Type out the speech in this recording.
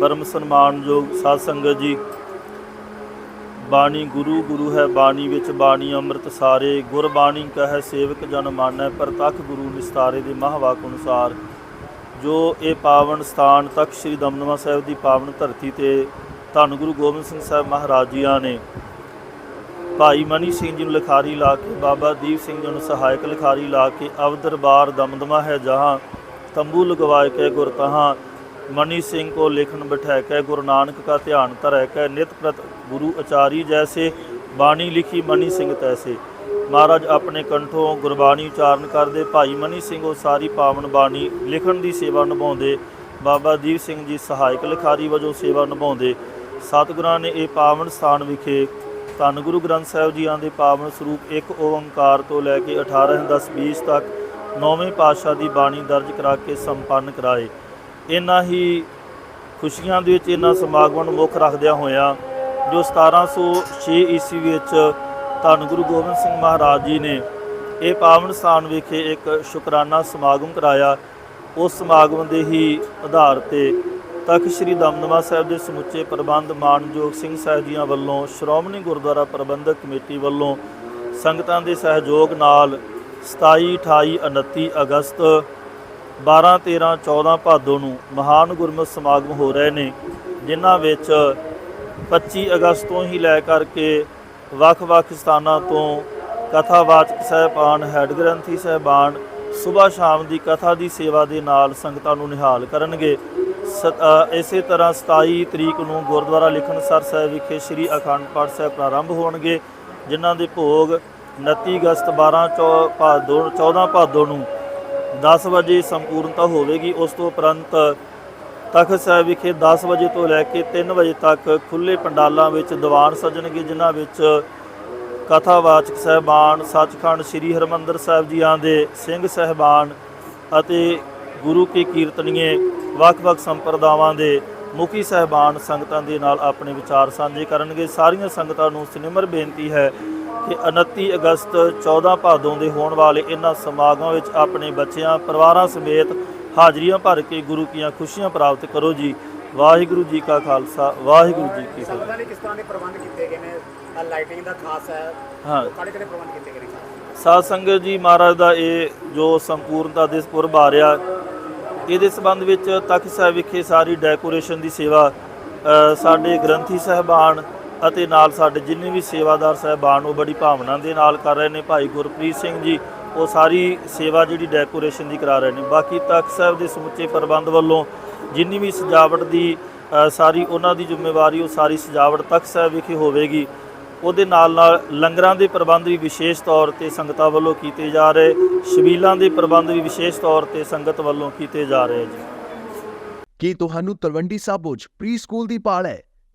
ਪਰਮ ਸਨਮਾਨਯੋਗ ਸਾਧ ਸੰਗਤ ਜੀ। ਬਾਣੀ ਗੁਰੂ ਗੁਰੂ ਹੈ ਬਾਣੀ ਵਿੱਚ ਬਾਣੀ ਅੰਮ੍ਰਿਤ ਸਾਰੇ। ਗੁਰਬਾਣੀ ਕਹੈ ਸੇਵਕ ਜਨ ਮਾਨੈ ਪ੍ਰਤੱਖ ਗੁਰੂ ਨਿਸਤਾਰੇ ਦੇ ਮਹਾਵਾਕ ਅਨੁਸਾਰ। ਜੋ ਇਹ ਪਾਵਨ ਸਥਾਨ ਤਖਤ ਸ੍ਰੀ ਦਮਦਮਾ ਸਾਹਿਬ ਦੀ ਪਾਵਨ ਧਰਤੀ ਤੇ ਧੰਨ ਗੁਰੂ ਗੋਬਿੰਦ ਸਿੰਘ ਸਾਹਿਬ ਮਹਾਰਾਜ ਜੀਆਂ ਨੇ। ਭਾਈ ਮਨੀ ਸਿੰਘ ਜੀ ਨੂੰ ਲਿਖਾਰੀ ਲਾ ਕੇ, ਬਾਬਾ ਦੀਪ ਸਿੰਘ ਜੀ ਨੂੰ ਸਹਾਇਕ ਲਿਖਾਰੀ ਲਾ ਕੇ, ਅਵ ਦਰਬਾਰ ਦਮਦਮਾ ਹੈ ਜਹਾਂ, ਤੰਬੂ ਲਗਵਾਏ ਕੇ ਗੁਰ ਤਹਾਂ। ਮਨੀ ਸਿੰਘ ਕੋ ਲਿਖਨ ਬਿਠਾਇ ਕੇ, ਗੁਰੂ ਨਾਨਕ ਕਾ ਧਿਆਨ ਧਰੈ ਕੇ, ਨਿਤ ਪ੍ਰਤ ਗੁਰੂ ਆਚਾਰੀ ਜੈਸੇ, ਬਾਣੀ ਲਿਖੀ ਮਨੀ ਸਿੰਘ ਤੈਸੇ। ਮਹਾਰਾਜ ਆਪਣੇ ਕੰਠੋਂ ਗੁਰਬਾਣੀ ਉਚਾਰਨ ਕਰਦੇ, ਭਾਈ ਮਨੀ ਸਿੰਘ ਉਹ ਸਾਰੀ ਪਾਵਨ ਬਾਣੀ ਲਿਖਣ ਦੀ ਸੇਵਾ ਨਿਭਾਉਂਦੇ। ਬਾਬਾ ਦੀਪ ਸਿੰਘ ਜੀ ਸਹਾਇਕ ਲਿਖਾਰੀ ਵਜੋਂ ਸੇਵਾ ਨਿਭਾਉਂਦੇ। ਸਤਿਗੁਰਾਂ ਨੇ ਇਹ ਪਾਵਨ ਸਥਾਨ ਵਿਖੇ ਧੰਨ ਗੁਰੂ ਗ੍ਰੰਥ ਸਾਹਿਬ ਜੀਆਂ ਦੇ ਪਾਵਨ ਸਰੂਪ ਇੱਕ ਓੰਕਾਰ ਤੋਂ ਲੈ ਕੇ 18 10 20 ਤੱਕ ਨੌਵੇਂ ਪਾਤਸ਼ਾਹ ਦੀ ਬਾਣੀ ਦਰਜ ਕਰਾ ਕੇ ਸੰਪੰਨ ਕਰਾਏ। ਇਹਨਾਂ ਹੀ ਖੁਸ਼ੀਆਂ ਦੇ ਵਿੱਚ ਇਹਨਾਂ ਸਮਾਗਮਾਂ ਨੂੰ ਮੁੱਖ ਰੱਖਦਿਆਂ ਹੋਇਆਂ ਜੋ 1706 ਈਸਵੀ ਵਿੱਚ ਧੰਨ ਗੁਰੂ ਗੋਬਿੰਦ ਸਿੰਘ ਮਹਾਰਾਜ ਜੀ ਨੇ ਇਹ ਪਾਵਨ ਸਥਾਨ ਵਿਖੇ ਇੱਕ ਸ਼ੁਕਰਾਨਾ ਸਮਾਗਮ ਕਰਾਇਆ। ਉਸ ਸਮਾਗਮ ਦੇ ਹੀ ਆਧਾਰ ਤੇ ਤਖਤ ਸ੍ਰੀ ਦਮਦਮਾ ਸਾਹਿਬ ਦੇ ਸਮੁੱਚੇ ਪ੍ਰਬੰਧ ਮਾਨਯੋਗ ਸਿੰਘ ਸਾਹਿਬ ਜੀਆਂ ਵੱਲੋਂ ਸ਼੍ਰੋਮਣੀ ਗੁਰਦੁਆਰਾ ਪ੍ਰਬੰਧਕ ਕਮੇਟੀ ਵੱਲੋਂ ਸੰਗਤਾਂ ਦੇ ਸਹਿਯੋਗ ਨਾਲ 27 28 29 ਅਗਸਤ 12 13 14 ਭਾਦੋ ਨੂੰ ਮਹਾਨ ਗੁਰਮਤਿ ਸਮਾਗਮ ਹੋ ਰਹੇ ਨੇ, ਜਿਨ੍ਹਾਂ ਵਿੱਚ 25 ਅਗਸਤ ਤੋਂ ਹੀ ਲੈ ਕਰਕੇ ਵੱਖ-ਵੱਖ ਸਥਾਨਾਂ ਤੋਂ ਕਥਾਵਾਚਕ ਸਹਿਬਾਨ, ਹੈਡ ਗ੍ਰੰਥੀ ਸਹਿਬਾਨ ਸਵੇਰ ਸ਼ਾਮ ਦੀ ਕਥਾ ਦੀ ਸੇਵਾ ਦੇ ਨਾਲ ਸੰਗਤਾਂ ਨੂੰ ਨਿਹਾਲ ਕਰਨਗੇ। ਸ- ਇਸੇ ਤਰ੍ਹਾਂ 27 ਤਰੀਕ ਨੂੰ ਗੁਰਦੁਆਰਾ ਲਿਖਣਸਰ ਸਾਹਿਬ ਵਿਖੇ ਸ੍ਰੀ ਅਖੰਡ ਪਾਠ ਸਾਹਿਬ ਪ੍ਰਾਰੰਭ ਹੋਣਗੇ, ਜਿਨ੍ਹਾਂ ਦੇ ਭੋਗ 29 ਅਗਸਤ 12 ਚੌ- ਭਾਦੋ 14 ਭਾਦੋ ਨੂੰ 10 ਵਜੇ ਸੰਪੂਰਨਤਾ ਹੋਵੇਗੀ, ਉਸ ਤੋਂ ਉਪਰੰਤ ਤਖਤ ਸਾਹਿਬ ਵਿਖੇ 10 ਵਜੇ ਤੋਂ ਲੈ ਕੇ 3 ਵਜੇ ਤੱਕ ਖੁੱਲੇ ਪੰਡਾਲਾਂ ਵਿੱਚ ਦੀਵਾਨ ਸਜਣਗੇ, ਜਿਨ੍ਹਾਂ ਵਿੱਚ ਕਥਾਵਾਚਕ ਸਹਿਬਾਨ, ਸੱਚਖੰਡ ਸ੍ਰੀ ਹਰਮੰਦਰ ਸਾਹਿਬ ਜੀਆਂ ਦੇ ਸਿੰਘ ਸਹਿਬਾਨ ਅਤੇ ਗੁਰੂ ਕੀ ਕੀਰਤਨੀਏ, ਵੱਖ-ਵੱਖ ਸੰਪਰਦਾਵਾਂ ਦੇ ਮੁਖੀ ਸਹਿਬਾਨ ਸੰਗਤਾਂ ਦੇ ਨਾਲ ਆਪਣੇ ਵਿਚਾਰ ਸਾਂਝੇ ਕਰਨਗੇ। ਸਾਰੀਆਂ ਸੰਗਤਾਂ ਨੂੰ ਸਿਨਮਰ ਬੇਨਤੀ ਹੈ ਕਿ 29 ਅਗਸਤ 14 ਭਾਦੋਂ ਦੇ ਹੋਣ ਵਾਲੇ ਇਹਨਾਂ ਸਮਾਗਮਾਂ ਵਿੱਚ ਆਪਣੇ ਬੱਚਿਆਂ ਪਰਿਵਾਰਾਂ ਸਮੇਤ ਹਾਜ਼ਰੀਆਂ ਭਰ ਕੇ ਗੁਰੂ ਕੀਆਂ ਖੁਸ਼ੀਆਂ ਪ੍ਰਾਪਤ ਕਰੋ ਜੀ। ਵਾਹਿਗੁਰੂ ਜੀ ਕਾ ਖਾਲਸਾ ਵਾਹਿਗੁਰੂ ਜੀ ਕੀ ਫਤਿਹ। ਸੰਗਤਾਂ ਲਈ ਕਿਸ ਤਰ੍ਹਾਂ ਦੇ ਪ੍ਰਬੰਧ ਕੀਤੇ ਗਏ ਨੇ? ਆਹ ਲਾਈਟਿੰਗ ਦਾ ਖਾਸ ਹੈ। ਹਾਂ। ਕਿਹੜੇ ਕਿਹੜੇ ਪ੍ਰਬੰਧ ਕੀਤੇ ਗਏ ਨੇ? ਸਾਧ ਸੰਗਤ ਜੀ ਮਹਾਰਾਜ ਦਾ ਇਹ ਜੋ ਸੰਪੂਰਨਤਾ ਦਿਵਸ ਪੁਰਬ ਆ ਰਿਹਾ ਇਹਦੇ ਸੰਬੰਧ ਵਿੱਚ ਤਖਤ ਸਾਹਿਬ ਵਿਖੇ ਸਾਰੀ ਡੈਕੋਰੇਸ਼ਨ ਦੀ ਸੇਵਾ ਸਾਡੇ ਗ੍ਰੰਥੀ ਸਹਿਬਾਨ ਅਤੇ ਨਾਲ ਸਾਡੇ ਜਿੰਨੇ ਵੀ ਸੇਵਾਦਾਰ ਸਹਿਬਾਨ, ਉਹ ਬੜੀ ਭਾਵਨਾ ਦੇ ਨਾਲ ਕਰ ਰਹੇ ਨੇ। ਭਾਈ ਗੁਰਪ੍ਰੀਤ ਸਿੰਘ ਜੀ, ਉਹ ਸਾਰੀ ਸੇਵਾ ਜਿਹੜੀ ਡੈਕੋਰੇਸ਼ਨ ਦੀ ਕਰਾ ਰਹੇ ਨੇ। ਬਾਕੀ ਤਖਤ ਸਾਹਿਬ ਦੇ ਸਮੁੱਚੇ ਪ੍ਰਬੰਧ ਵੱਲੋਂ ਜਿੰਨੀ ਵੀ ਸਜਾਵਟ ਦੀ ਸਾਰੀ ਉਹਨਾਂ ਦੀ ਜ਼ਿੰਮੇਵਾਰੀ, ਉਹ ਸਾਰੀ ਸਜਾਵਟ ਤਖਤ ਸਾਹਿਬ ਵਿਖੇ ਹੋਵੇਗੀ। ਉਹਦੇ ਨਾਲ ਨਾਲ ਲੰਗਰਾਂ ਦੇ ਪ੍ਰਬੰਧ ਵੀ ਵਿਸ਼ੇਸ਼ ਤੌਰ ਤੇ ਸੰਗਤਾਂ ਵੱਲੋਂ ਕੀਤੇ ਜਾ ਰਹੇ, ਸ਼ਬੀਲਾਂ ਦੇ ਪ੍ਰਬੰਧ ਵੀ ਵਿਸ਼ੇਸ਼ ਤੌਰ ਤੇ ਸੰਗਤ ਵੱਲੋਂ ਕੀਤੇ ਜਾ ਰਹੇ ਜੀ। ਕੀ ਤੁਹਾਨੂੰ ਤਲਵੰਡੀ ਸਾਬੋ 'ਚ ਪ੍ਰੀ ਸਕੂਲ ਦੀ ਪਾਲ ਹੈ?